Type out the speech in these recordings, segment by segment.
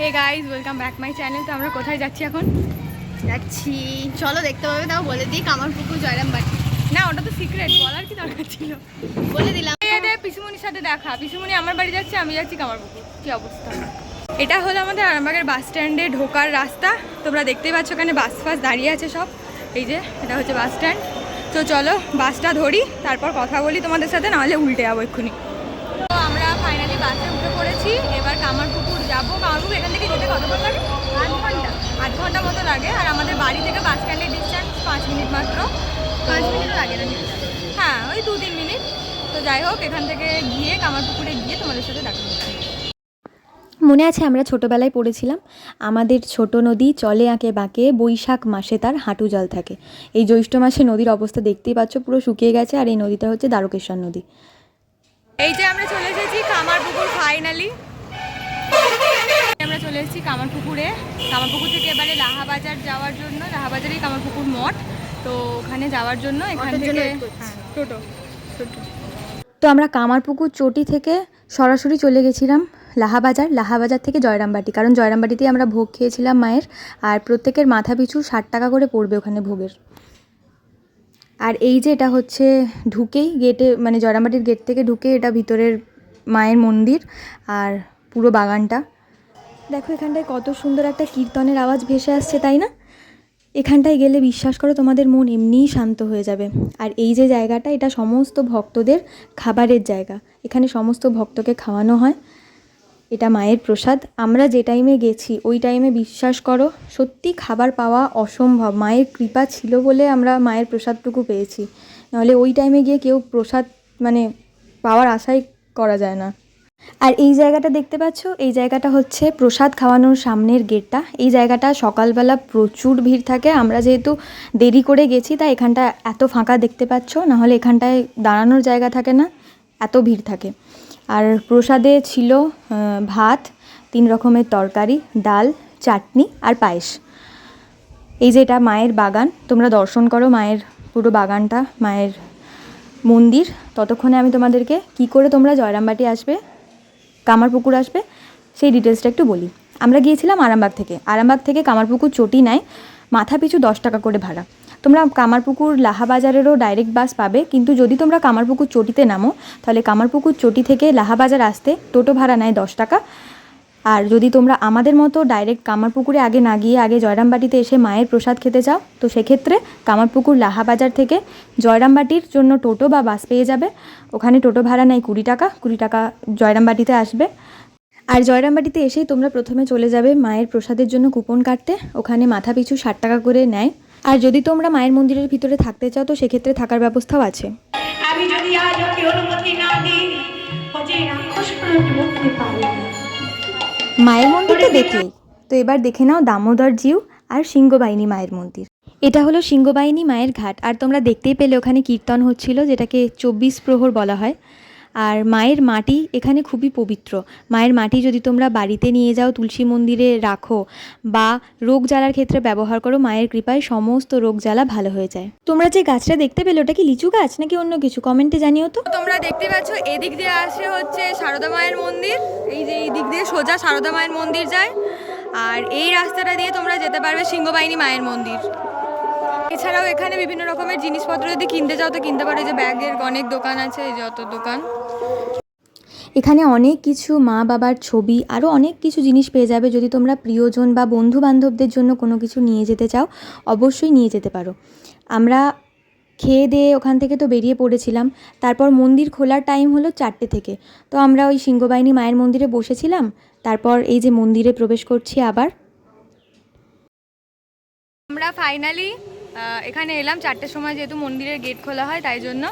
Hey guys welcome back my channel তো আমরা কোথায় যাচ্ছি এখন? যাচ্ছি। চলো দেখতে পাবে তাও বলে দিই কামারপুকুর জয়রাম বাটি না ওটা তো সিক্রেট বলার কি দরকার ছিল? বলে দিলাম। পিসুমনির সাথে দেখা। পিসুমনি আমার বাড়ি যাচ্ছে আমি যাচ্ছি কামারপুকুর। কি অবস্থা? এটা হলো আমাদের আরামবাগের বাস স্ট্যান্ডে ঢোকার রাস্তা। তোমরা দেখতেই পাচ্ছ ওখানে বাস ফাস দাঁড়িয়ে আছে সব। এই যে এটা হচ্ছে বাস স্ট্যান্ড। তো চলো বাসটা ধরি তারপর কথা বলি তোমাদের সাথে নাহলে উল্টে যাব এক্ষুনি। তো আমরা ফাইনালি বাসে উঠে পড়েছি এবার কামারপুকুর যাব। কামারপুকুর এখান থেকে যেতে কতক্ষণ লাগে আধ ঘণ্টা। আধ ঘণ্টা মতো লাগে। আর আমাদের বাড়ি থেকে বাস স্ট্যান্ডের ডিস্টেন্স পাঁচ মিনিট মাত্র। পাঁচ মিনিটও লাগে না হ্যাঁ ওই দু তিন মিনিট। তো যাই হোক এখান থেকে গিয়ে কামারপুকুরে গিয়ে তোমাদের সাথে দেখা হচ্ছে মনে আছে আমরা ছোটোবেলায় পড়েছিলাম? আমাদের ছোট নদী চলে আঁকে বাঁকে বৈশাখ মাসে তার হাঁটু জল থাকে। এই জ্যৈষ্ঠ মাসে নদীর অবস্থা দেখতেই পাচ্ছ পুরো শুকিয়ে গেছে। আর এই নদীটা হচ্ছে দ্বারকেশ্বর নদী। এই যে আমরা চলে এসেছি কামারপুকুর ফাইনালি আমরা চলে এসেছি কামারপুকুরে। কামারপুকুর থেকে এবারে লাহাবাজার যাওয়ার জন্য লাহাবাজারেই কামারপুকুর মঠ। তো ওখানে যাওয়ার জন্য এখান থেকে। হ্যাঁ, টোটো টোটো। তো আমরা কামারপুকুর চটি থেকে সরাসরি চলে গেছিলাম লাহাবাজার লাহাবাজার থেকে জয়রামবাটি। কারণ জয়রামবাটিতেই আমরা ভোগ খেয়েছিলাম মায়ের আর প্রত্যেকের মাথা পিছু ষাট টাকা করে পড়বে ওখানে ভোগের। আর এই যে এটা হচ্ছে ঢুকেই গেটে মানে জয়রামবাটির গেট থেকে ঢুকে এটা ভিতরের মায়ের মন্দির আর পুরো বাগানটা। দেখো এখানটায় কত সুন্দর একটা কীর্তনের আওয়াজ ভেসে আসছে, তাই না? এখানটায় গেলে বিশ্বাস করো তোমাদের মন এমনিই শান্ত হয়ে যাবে। আর এই যে জায়গাটা, এটা সমস্ত ভক্তদের খাবারের জায়গা। এখানে সমস্ত ভক্তকে খাওয়ানো হয়। এটা মায়ের প্রসাদ। আমরা যে টাইমে গেছি, ওই টাইমে বিশ্বাস করো, সত্যি খাবার পাওয়া অসম্ভব। মায়ের কৃপা ছিল বলে আমরা মায়ের প্রসাদটুকু পেয়েছি। নাহলে ওই টাইমে গিয়ে কেউ প্রসাদ মানে পাওয়ার আশাই করা যায় না। আর এই জায়গাটা দেখতে পাচ্ছ? এই জায়গাটা হচ্ছে প্রসাদ খাওয়ানোর সামনের গেটটা। এই জায়গাটা সকালবেলা প্রচুর ভিড় থাকে। আমরা যেহেতু দেরি করে গেছি, তাই এখানটা এত ফাঁকা দেখতে পাচ্ছ। নাহলে এখানটায় দাঁড়ানোর জায়গা থাকে না। এত ভিড় থাকে। আর প্রসাদে ছিল ভাত, তিন রকমের তরকারি, ডাল, চাটনি আর পায়েস। এই যে এটা মায়ের বাগান। তোমরা দর্শন করো মায়ের পুরো বাগানটা, মায়ের মন্দির, ততক্ষণে আমি তোমাদেরকে কি করে তোমরা জয়রামবাটি আসবে, কামারপুকুর আসবে, সেই ডিটেলসটা একটু বলি। আমরা গিয়েছিলাম আরামবাগ থেকে। আরামবাগ থেকে কামারপুকুর চটি নেয় মাথা পিছু দশ টাকা করে ভাড়া। তোমরা কামারপুকুর লাহাবাজারেরও ডাইরেক্ট বাস পাবে, কিন্তু যদি তোমরা কামারপুকুর চটিতে নামো, তাহলে কামারপুকুর চটি থেকে লাহাবাজার আসতে টোটো ভাড়া নেয় দশ টাকা আর যদি তোমরা আমাদের মতো ডাইরেক্ট কামারপুকুরে আগে না গিয়ে আগে জয়রামবাটিতে এসে মায়ের প্রসাদ খেতে চাও, তো সেক্ষেত্রে কামারপুকুর লাহাবাজার থেকে জয়রামবাটির জন্য টোটো বা বাস পেয়ে যাবে। ওখানে টোটো ভাড়া নেয় কুড়ি টাকা কুড়ি টাকা জয়রামবাটিতে আসবে। আর জয়রামবাটিতে এসেই তোমরা প্রথমে চলে যাবে মায়ের প্রসাদের জন্য কুপন কাটতে। ওখানে মাথা পিছু ষাট টাকা করে নেয়। আর যদি তোমরা মায়ের মন্দিরের ভিতরে থাকতে চাও, তো সেক্ষেত্রে থাকার ব্যবস্থাও আছে। আমি যদি আজ অনুমতি না দিই, ও যে মায়ের মন্দিরটা দেখলেই তো এবার দেখে নাও দামোদর জিউ আর সিংহবাহিনী মায়ের মন্দির। এটা হলো সিংহবাহিনী মায়ের ঘাট। আর তোমরা দেখতেই পেলে ওখানে কীর্তন হচ্ছিল, যেটাকে চব্বিশ প্রহর বলা হয়। আর মায়ের মাটি এখানে খুবই পবিত্র। মায়ের মাটি যদি তোমরা বাড়িতে নিয়ে যাও, তুলসী মন্দিরে রাখো বা রোগ জ্বালার ক্ষেত্রে ব্যবহার করো, মায়ের কৃপায় সমস্ত রোগ জ্বালা ভালো হয়ে যায়। তোমরা যে গাছটা দেখতে পেলে, ওটা কি লিচু গাছ নাকি অন্য কিছু? কমেন্টে জানিও তো। তোমরা দেখতে পাচ্ছ, এদিক দিয়ে আসে হচ্ছে সারদা মায়ের মন্দির। এই যে এই দিক দিয়ে সোজা সারদা মায়ের মন্দির যায়। আর এই রাস্তাটা দিয়ে তোমরা যেতে পারবে সিংহবাহিনী মায়ের মন্দির। এছাড়াও এখানে বিভিন্ন রকমের জিনিসপত্র যদি কিনতে চাও তো কিনতে পারো যে ব্যাগের অনেক দোকান আছে এই যে অত দোকান। এখানে অনেক কিছু মা বাবার ছবি আরও অনেক কিছু জিনিস পেয়ে যাবে যদি তোমরা প্রিয়জন বা বন্ধু বান্ধবদের জন্য কোনো কিছু নিয়ে যেতে চাও অবশ্যই নিয়ে যেতে পারো। আমরা খেয়ে দিয়ে ওখান থেকে তো বেরিয়ে পড়েছিলাম তারপর মন্দির খোলার টাইম হলো চারটে থেকে। তো আমরা ওই সিংহবাহিনী মায়ের মন্দিরে বসেছিলাম তারপর এই যে মন্দিরে প্রবেশ করছি আবার। আমরা ফাইনালি এখানে এলাম চারটের সময় যেহেতু মন্দিরের গেট খোলা হয় তাই জন্য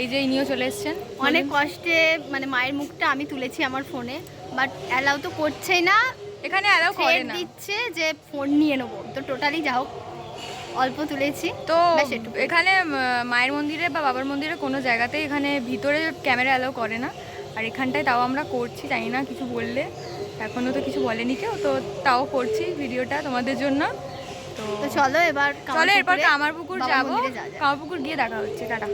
এই যে ইনিও চলে এসছেন। অনেক কষ্টে মানে মায়ের মুখটা আমি তুলেছি আমার ফোনে বাট অ্যালাউ তো করছেই না। এখানে অ্যালাউ করে না। দিচ্ছে যে ফোন নিয়ে নেব। তো টোটালি যা হোক অল্প তুলেছি তো এখানে মায়ের মন্দিরে বা বাবার মন্দিরে কোনো জায়গাতেই এখানে ভিতরে ক্যামেরা অ্যালাউ করে না। আর এখানটায় তাও আমরা করছি জানি না কিছু বললে। এখনও তো কিছু বলেনি কেউ তো তাও করছি ভিডিওটা তোমাদের জন্য। তো চলো এবার চলো এরপর যাব। গিয়ে দেখা হচ্ছে টাটা।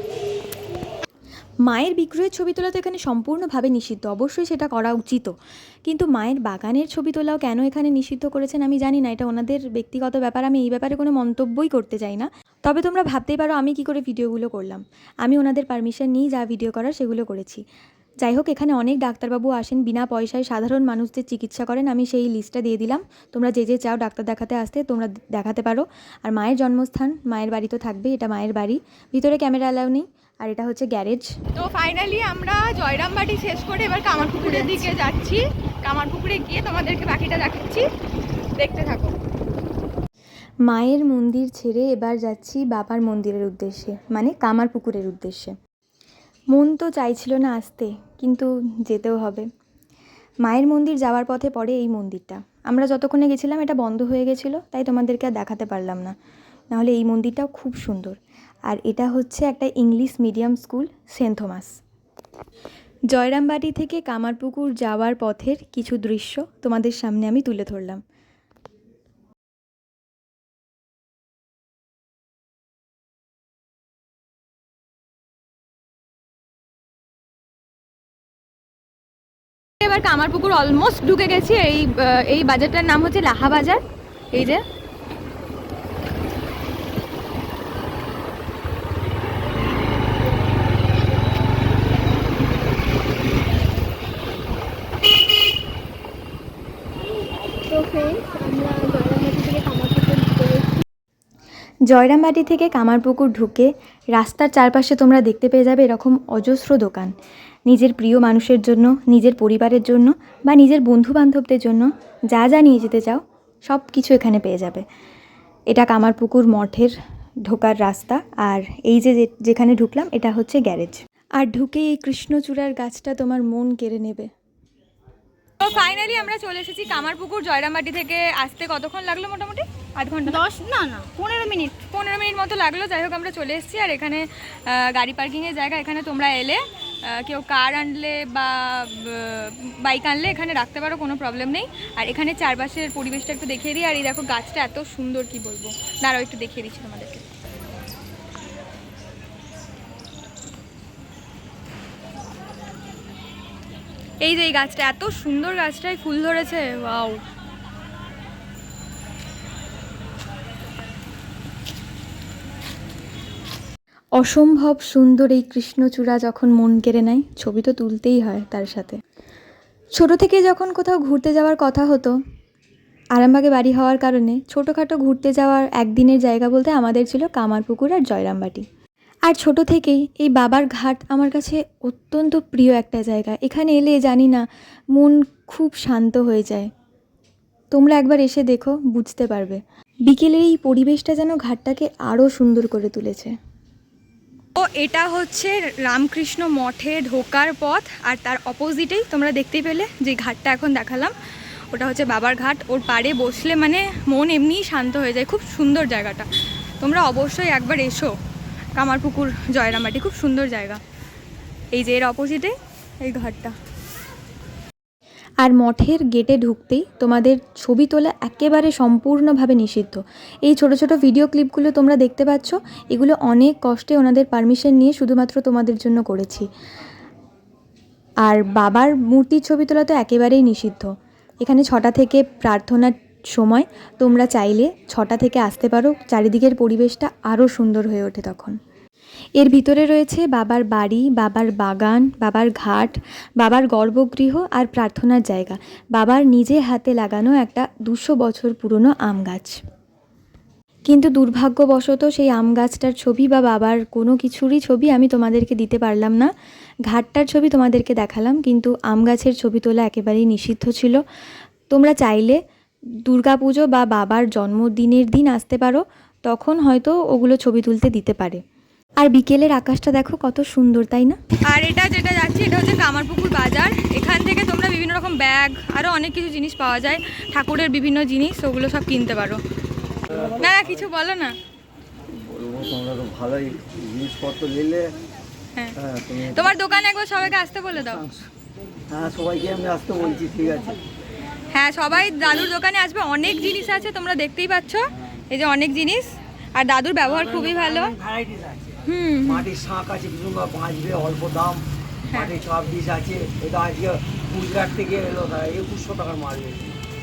মায়ের বিগ্রহের ছবি তোলা তো এখানে সম্পূর্ণভাবে নিষিদ্ধ অবশ্যই সেটা করা উচিত। কিন্তু মায়ের বাগানের ছবি তোলাও কেন এখানে নিষিদ্ধ করেছেন আমি জানি না এটা ওনাদের ব্যক্তিগত ব্যাপার আমি এই ব্যাপারে কোনো মন্তব্যই করতে চাই না। তবে তোমরা ভাবতেই পারো আমি কি করে ভিডিওগুলো করলাম। আমি ওনাদের পারমিশন নিয়েই যা ভিডিও করার সেগুলো করেছি। যাই হোক এখানে অনেক ডাক্তারবাবু আসেন। বিনা পয়সায় সাধারণ মানুষদের চিকিৎসা করেন। আমি সেই লিস্টটা দিয়ে দিলাম। তোমরা যে যে চাও ডাক্তার দেখাতে আসতে তোমরা দেখাতে পারো। আর মায়ের জন্মস্থান মায়ের বাড়ি তো থাকবেই এটা মায়ের বাড়ি। ভিতরে ক্যামেরা অ্যালাউ নেই আর এটা হচ্ছে গ্যারেজ তো ফাইনালি আমরা জয়রামবাটি শেষ করে এবার কামারপুকুরের দিকে যাচ্ছি। কামারপুকুরে গিয়ে তোমাদেরকে বাকিটা দেখাচ্ছি। দেখতে থাকো। মায়ের মন্দির ছেড়ে এবার যাচ্ছি বাবার মন্দিরের উদ্দেশ্যে মানে কামার পুকুরের উদ্দেশ্যে। মন তো চাইছিল না আসতে, কিন্তু যেতেও হবে। মায়ের মন্দির যাওয়ার পথে পড়ে এই মন্দিরটা। আমরা যতক্ষণে গেছিলাম, এটা বন্ধ হয়ে গেছিল, তাই তোমাদেরকে আর দেখাতে পারলাম না। নাহলে এই মন্দিরটাও খুব সুন্দর। আর এটা হচ্ছে একটা English medium school, saint Thomas. Jayrambati থেকে কামারপুকুর যাওয়ার পথের কিছু দৃশ্য তোমাদের সামনে আমি তুলে ধরলাম। এবার কামারপুকুর অলমোস্ট ঢুকে গেছি। এই এই বাজারটার নাম হচ্ছে লাহা বাজার। এই যে। আমরা জয়রামবাটি থেকে কামারপুকুর ঢুকে জয়রামবাটি থেকে কামারপুকুর ঢুকে রাস্তার চারপাশে তোমরা দেখতে পেয়ে যাবে এরকম অজস্র দোকান। নিজের প্রিয় মানুষের জন্য, নিজের পরিবারের জন্য বা নিজের বন্ধু বান্ধবদের জন্য যা যা নিয়ে যেতে চাও সব কিছু এখানে পেয়ে যাবে। এটা কামারপুকুর মঠের ঢোকার রাস্তা আর এই যে যে- যেখানে ঢুকলাম এটা হচ্ছে গ্যারেজ। আর ঢুকে এই কৃষ্ণচূড়ার গাছটা তোমার মন কেড়ে নেবে। তো ফাইনালি আমরা চলে এসেছি কামারপুকুর জয়রামবাটি থেকে। আসতে কতক্ষণ লাগল মোটামুটি? আধ ঘণ্টা। দশ, না না, পনেরো মিনিট। পনেরো মিনিট মতো লাগল, যাই হোক আমরা চলে এসেছি। আর এখানে গাড়ি পার্কিংয়ের জায়গা, এখানে তোমরা এলে কেউ কার আনলে বা বাইক আনলে এখানে রাখতে পারো, কোনো প্রবলেম নেই। আর এখানে চারপাশের পরিবেশটা একটু দেখিয়ে দিই। আর এই দেখো, গাছটা এত সুন্দর, কি বলব? দাঁড়াও, একটু দেখিয়ে দিচ্ছি তোমাদেরকে। এই যে এই গাছটা, এত সুন্দর গাছটায় ফুল ধরেছে, ওয়াও। অসম্ভব সুন্দর এই কৃষ্ণচূড়া যখন মন কেড়ে নেয়, ছবি তো তুলতেই হয় তার সাথে। ছোট থেকে যখন কোথাও ঘুরতে যাওয়ার কথা হতো, আরামবাগে বাড়ি হওয়ার কারণে ছোটোখাটো ঘুরতে যাওয়ার একদিনের জায়গা বলতে আমাদের ছিল কামারপুকুর আর জয়রামবাটি। আর ছোট থেকেই এই বাবার ঘাট আমার কাছে অত্যন্ত প্রিয় একটা জায়গা। এখানে এলে জানি না, মন খুব শান্ত হয়ে যায়। তোমরা একবার এসে দেখো, বুঝতে পারবে। বিকেলের এই পরিবেশটা যেন ঘাটটাকে আরও সুন্দর করে তুলেছে। ও এটা হচ্ছে রামকৃষ্ণ মঠে ঢোকার পথ, আর তার অপোজিটেই তোমরা দেখতে পেলে যে ঘাটটা এখন দেখালাম। ওটা হচ্ছে বাবার ঘাট, ওর পাড়ে বসলে মানে মন এমনিই শান্ত হয়ে যায়, খুব সুন্দর জায়গাটা। তোমরা অবশ্যই একবার এসো কামারপুকুর, জয়রামবাটি, খুব সুন্দর জায়গা। এই যে এর অপোজিটে এই ঘাটটা। আর মঠের গেটে ঢুকতেই তোমাদের ছবি তোলা একেবারে সম্পূর্ণভাবে নিষিদ্ধ। এই ছোট ছোট ভিডিও ক্লিপগুলো তোমরা দেখতে পাচ্ছ, এগুলো অনেক কষ্টে ওনাদের পারমিশন নিয়ে শুধুমাত্র তোমাদের জন্য করেছি। আর বাবার মূর্তির ছবি তোলা তো একেবারেই নিষিদ্ধ। এখানে ছটা থেকে প্রার্থনার সময় তোমরা চাইলে ছটা থেকে আসতে পারো, চারিদিকের পরিবেশটা আরও সুন্দর হয়ে ওঠে তখন। এর ভিতরে রয়েছে বাবার বাড়ি, বাবার বাগান, বাবার ঘাট, বাবার গর্ভগৃহ আর প্রার্থনার জায়গা। বাবার নিজে হাতে লাগানো একটা দুশো বছর পুরনো আম গাছ। কিন্তু দুর্ভাগ্যবশত সেই আম গাছটার ছবি বা বাবার কোনো কিছুরই ছবি আমি তোমাদেরকে দিতে পারলাম না। ঘাটটার ছবি তোমাদেরকে দেখালাম, কিন্তু আম গাছের ছবি তোলা একেবারেই নিষিদ্ধ ছিল। তোমরা চাইলে দুর্গাপুজো বা বাবার জন্মদিনের দিন আসতে পারো, তখন হয়তো ওগুলো ছবি তুলতে দিতে পারে। আর বিকেলের আকাশটা দেখো কত সুন্দর তাই না? আর এটা যেটা যাচ্ছে এটা হচ্ছে কামারপুকুর বাজার। এখান থেকে তোমরা বিভিন্ন রকম ব্যাগ আরও অনেক কিছু জিনিস পাওয়া যায় ঠাকুরের বিভিন্ন জিনিস ওগুলো সব কিনতে পারো। না না, কিছু বলো না। তোমরা তো ভালোই জিনিসপত্র নিলে। হ্যাঁ। হ্যাঁ তুমি তোমার দোকানে একবার সবাইকে আসতে বলে দাও। হ্যাঁ সবাইকে আমি আসতে বলছি ঠিক আছে। হ্যাঁ সবাই দাদুর দোকানে আসবে অনেক জিনিস আছে তোমরা দেখতেই পাচ্ছ। এই যে অনেক জিনিস। আর দাদুর ব্যবহার খুবই ভালো। মাটির শাঁখ আছে বিভিন্ন বাঁচবে অল্প দাম। হ্যাঁ। মাটির সব ডিশ আছে এটা আজকে গুজরাট থেকে এলো তারা একুশশো টাকার মাল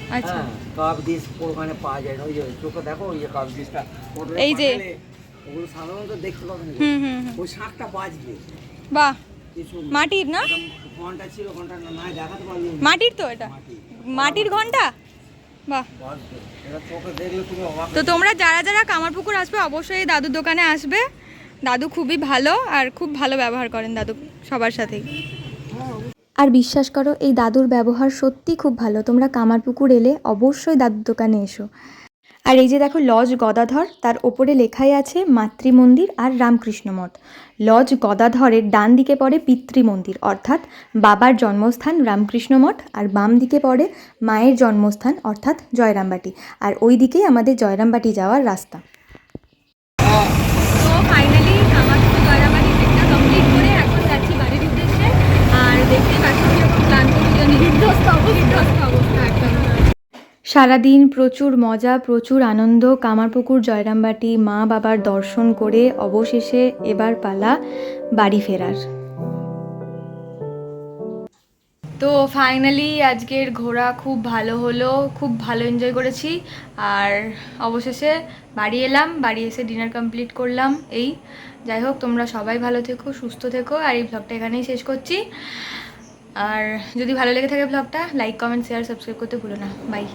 আচ্ছা। হ্যাঁ কাপ ডিশ ওখানে পাওয়া যায় না ওই যে চোখে দেখো ওই যে কাপ ডিশটা এই যে। ওগুলো সাধারণত দেখতে পাবেন হুম হুম হুম। ওই শাঁখটা বাজবে বাহ। মাটির না? ঘণ্টা ছিল ঘণ্টা না দেখাতে পারবি না। মাটির তো এটা? মাটির। ঘণ্টা? বাহ। তো তোমরা যারা যারা কামারপুকুর আসবে অবশ্যই দাদুর দোকানে আসবে। দাদু খুবই ভালো আর খুব ভালো ব্যবহার করেন দাদু সবার সাথেই। আর বিশ্বাস করো, এই দাদুর ব্যবহার সত্যি খুব ভালো। তোমরা কামারপুকুর এলে অবশ্যই দাদুর দোকানে এসো। আর এই যে দেখো লজ গদাধর, তার ওপরে লেখাই আছে মাতৃ মন্দির আর রামকৃষ্ণ মঠ। লজ গদাধরের ডান দিকে পড়ে পিতৃ মন্দির অর্থাৎ বাবার জন্মস্থান রামকৃষ্ণ মঠ, আর বাম দিকে পড়ে মায়ের জন্মস্থান, অর্থাৎ জয়রামবাটি। আর ওই দিকেই আমাদের জয়রামবাটি যাওয়ার রাস্তা তো ফাইনালি আমার তো জয়রাবাড়ি ট্রেকটা কমপ্লিট করে এখন যাচ্ছি বাড়ির উদ্দেশ্যে সারাদিন প্রচুর মজা, প্রচুর আনন্দ, কামারপুকুর, জয়রামবাটি, মা বাবার দর্শন করে অবশেষে এবার পালা বাড়ি ফেরার। তো ফাইনালি আজকের ঘোরা খুব ভালো হলো, খুব ভালো এনজয় করেছি। আর অবশেষে বাড়ি এলাম, বাড়ি এসে ডিনার কমপ্লিট করলাম এই। যাই হোক, তোমরা সবাই ভালো থেকো, সুস্থ থেকো, আর এই ব্লগটা এখানেই শেষ করছি। আর যদি ভালো লেগে থাকে ব্লগটা লাইক কমেন্ট শেয়ার সাবস্ক্রাইব করতে ভুলো না। বাই